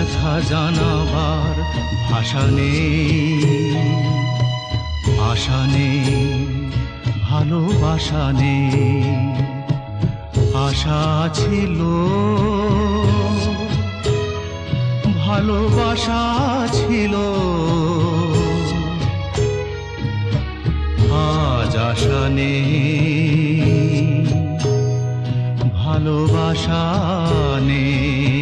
ব্যথা জানাবার ভাষা নেই, আশা নেই, ভালোবাসা আশা ছিল। ভালোবাসা ছিল। আজ আশা নেই, ভালোবাসা নেই।